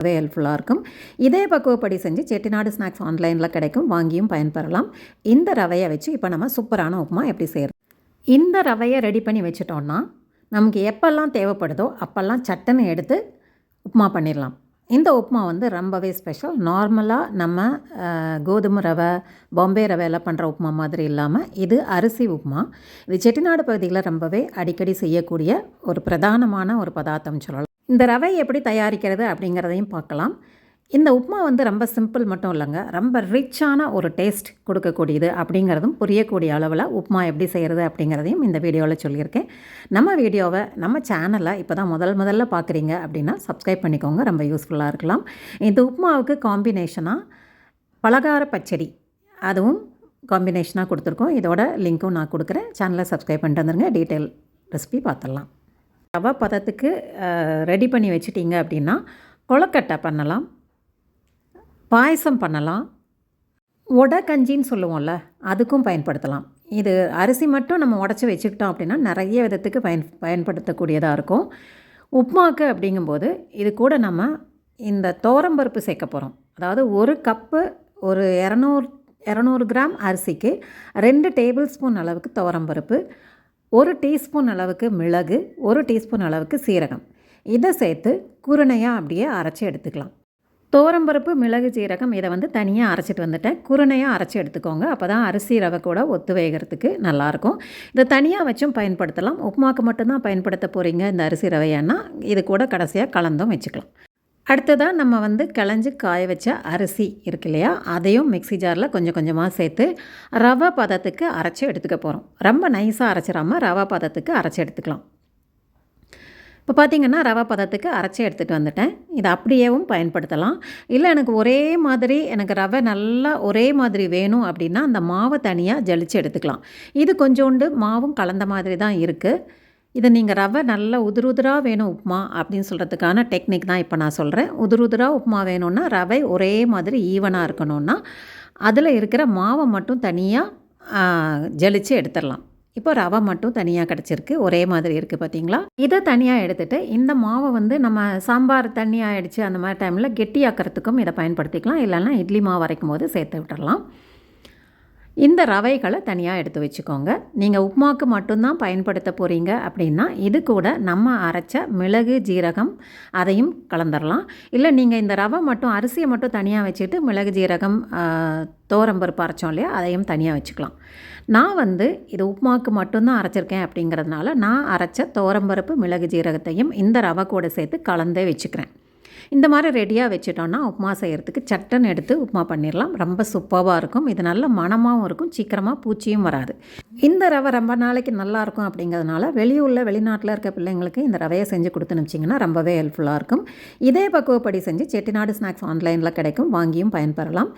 ரொம்பவே ஹெல்ப்ஃபுல்லாக இருக்கும். இதே பக்குவப்படி செஞ்சு செட்டிநாடு ஸ்நாக்ஸ் ஆன்லைனில் கிடைக்கும். வாங்கியும் பயன்பெறலாம். இந்த ரவையை வச்சு இப்போ நம்ம சூப்பரான உப்புமா எப்படி செய்கிறது இந்த ரவையை ரெடி பண்ணி வச்சுட்டோன்னா நமக்கு எப்போல்லாம் தேவைப்படுதோ அப்போல்லாம் சட்டுன்னு எடுத்து உப்புமா பண்ணிடலாம் இந்த உப்புமா வந்து ரொம்பவே ஸ்பெஷல் நார்மலாக நம்ம கோதுமை ரவை பாம்பே ரவையில் பண்ணுற உப்புமா மாதிரி இல்லாமல் இது அரிசி உப்புமா. இது செட்டிநாடு பகுதியில் ரொம்பவே அடிக்கடி செய்யக்கூடிய ஒரு பிரதானமான ஒரு பதார்த்தம் சொல்லலாம். இந்த ரவை எப்படி தயாரிக்கிறது அப்படிங்கிறதையும் பார்க்கலாம். இந்த உப்புமா வந்து ரொம்ப சிம்பிள் மட்டும் இல்லைங்க. ரொம்ப ரிச்சான ஒரு டேஸ்ட் கொடுக்கக்கூடியது அப்படிங்கிறதும் புரியக்கூடிய அளவில் உப்புமா எப்படி செய்கிறது அப்படிங்கிறதையும் இந்த வீடியோவில் சொல்லியிருக்கேன். நம்ம வீடியோவை நம்ம சேனலை இப்போ தான் முதல் முதல்ல பார்க்குறீங்க அப்படின்னா சப்ஸ்கிரைப் பண்ணிக்கோங்க. ரொம்ப யூஸ்ஃபுல்லாக இருக்கலாம். இந்த உப்புமாவுக்கு காம்பினேஷனாக பலகார பச்சடி அதுவும் காம்பினேஷனாக கொடுத்துருக்கோம். இதோட லிங்க்கும் நான் கொடுக்குறேன். சேனலை சப்ஸ்கிரைப் பண்ணிட்டு வந்துருங்க. டீட்டெயில் ரெசிபி பார்த்துடலாம். ரவை பதத்துக்கு ரெடி பண்ணி வச்சிட்டிங்க அப்படின்னா கொழக்கட்டை பண்ணலாம் பாயசம் பண்ணலாம் உடை கஞ்சின்னு சொல்லுவோம்ல அதுக்கும் பயன்படுத்தலாம். இது அரிசி மட்டும் நம்ம உடச்சி வச்சுக்கிட்டோம் அப்படின்னா நிறைய விதத்துக்கு பயன் பயன்படுத்தக்கூடியதாக இருக்கும். உப்புமாக்கு அப்படிங்கும்போது இது கூட நம்ம இந்த துவரம்பருப்பு சேர்க்க போகிறோம் அதாவது ஒரு கப்பு ஒரு இரநூறு இரநூறு கிராம் அரிசிக்கு ரெண்டு டேபிள் ஸ்பூன் அளவுக்கு துவரம்பருப்பு ஒரு டீஸ்பூன் அளவுக்கு மிளகு ஒரு டீஸ்பூன் அளவுக்கு சீரகம். இதை சேர்த்து குருணையாக அப்படியே அரைச்சி எடுத்துக்கலாம். தோரம்பருப்பு மிளகு சீரகம் இதை வந்து தனியாக அரைச்சிட்டு வந்துட்டேன். குருணையாக அரைச்சி எடுத்துக்கோங்க. அப்போ தான் அரிசி ரவை கூட ஒத்து வேகிறதுக்கு நல்லாயிருக்கும். இதை தனியாக வச்சும் பயன்படுத்தலாம். உப்புமாக்கு மட்டும்தான் பயன்படுத்த போகிறீங்க இந்த அரிசி ரவையானா இது கூட கடைசியாக கலந்தும் வச்சுக்கலாம். அடுத்ததாக நம்ம வந்து கிளஞ்சி காய வச்ச அரிசி இருக்கு இல்லையா? அதையும் மிக்ஸி ஜாரில் கொஞ்சம் கொஞ்சமாக சேர்த்து ரவை பதத்துக்கு அரைச்சி எடுத்துக்க போகிறோம் ரொம்ப நைஸாக அரைச்சிடாமல் ரவா பதத்துக்கு அரைச்சி எடுத்துக்கலாம். இப்போ பார்த்தீங்கன்னா ரவா பதத்துக்கு அரைச்சி எடுத்துகிட்டு வந்துட்டேன். இதை அப்படியேவும் பயன்படுத்தலாம். இல்லை எனக்கு ஒரே மாதிரி எனக்கு ரவை நல்லா ஒரே மாதிரி வேணும் அப்படின்னா அந்த மாவை தனியாக ஜலிச்சு எடுத்துக்கலாம். இது கொஞ்சோண்டு மாவும் கலந்த மாதிரி தான் இருக்குது இதை நீங்கள் ரவை நல்லா உதிரு உதிராக வேணும் உப்புமா அப்படின்னு சொல்கிறதுக்கான டெக்னிக் தான் இப்போ நான் சொல்கிறேன் உதிரு உதிராக உப்புமா வேணும்னா ரவை ஒரே மாதிரி ஈவனாக இருக்கணும்னா அதில் இருக்கிற மாவை மட்டும் தனியாக ஜலித்து எடுத்துடலாம். இப்போ ரவை மட்டும் தனியாக கிடச்சிருக்கு. ஒரே மாதிரி இருக்குது பார்த்தீங்களா இதை தனியாக எடுத்துகிட்டு இந்த மாவை வந்து நம்ம சாம்பார் தண்ணி ஆகிடுச்சு அந்த மாதிரி டைமில் கெட்டியாக்கிறதுக்கும் இதை பயன்படுத்திக்கலாம். இல்லைன்னா இட்லி மாவு அரைக்கும் போது சேர்த்து விட்டுடலாம். இந்த ரவைகளை தனியாக எடுத்து வச்சுக்கோங்க. நீங்கள் உப்புமாக்கு மட்டும்தான் பயன்படுத்த போகிறீங்க அப்படின்னா இது கூட நம்ம அரைச்ச மிளகு ஜீரகம் அதையும் கலந்துடலாம் இல்லை நீங்கள் இந்த ரவை மட்டும் அரிசியை மட்டும் தனியாக வச்சுட்டு மிளகு ஜீரகம் தோரம்பருப்பு அரைச்சோம் இல்லையா அதையும் தனியாக வச்சுக்கலாம். நான் வந்து இது உப்புமாக்கு மட்டும்தான் அரைச்சிருக்கேன் அப்படிங்கிறதுனால நான் அரைச்ச தோரம்பருப்பு மிளகு ஜீரகத்தையும் இந்த ரவை கூட சேர்த்து கலந்தே வச்சுக்கிறேன். இந்த மாதிரி ரெடியாக வச்சுட்டோன்னா உப்புமா செய்கிறதுக்கு சட்டன் எடுத்து உப்புமா பண்ணிடலாம். ரொம்ப சூப்பராக இருக்கும். இது நல்ல மணமாகவும் இருக்கும். சீக்கிரமாக பூச்சியும் வராது. இந்த ரவை ரொம்ப நாளைக்கு நல்லாயிருக்கும் அப்படிங்கிறதுனால வெளியூரில் வெளிநாட்டில் இருக்க பிள்ளைங்களுக்கு இந்த ரவையை செஞ்சு கொடுத்துனுச்சிங்கன்னா ரொம்பவே ஹெல்ப்ஃபுல்லாக இருக்கும். இதே பக்குவப்படி செஞ்சு செட்டிநாடு ஸ்நாக்ஸ் ஆன்லைனில் கிடைக்கும். வாங்கியும் பயன்பெறலாம்.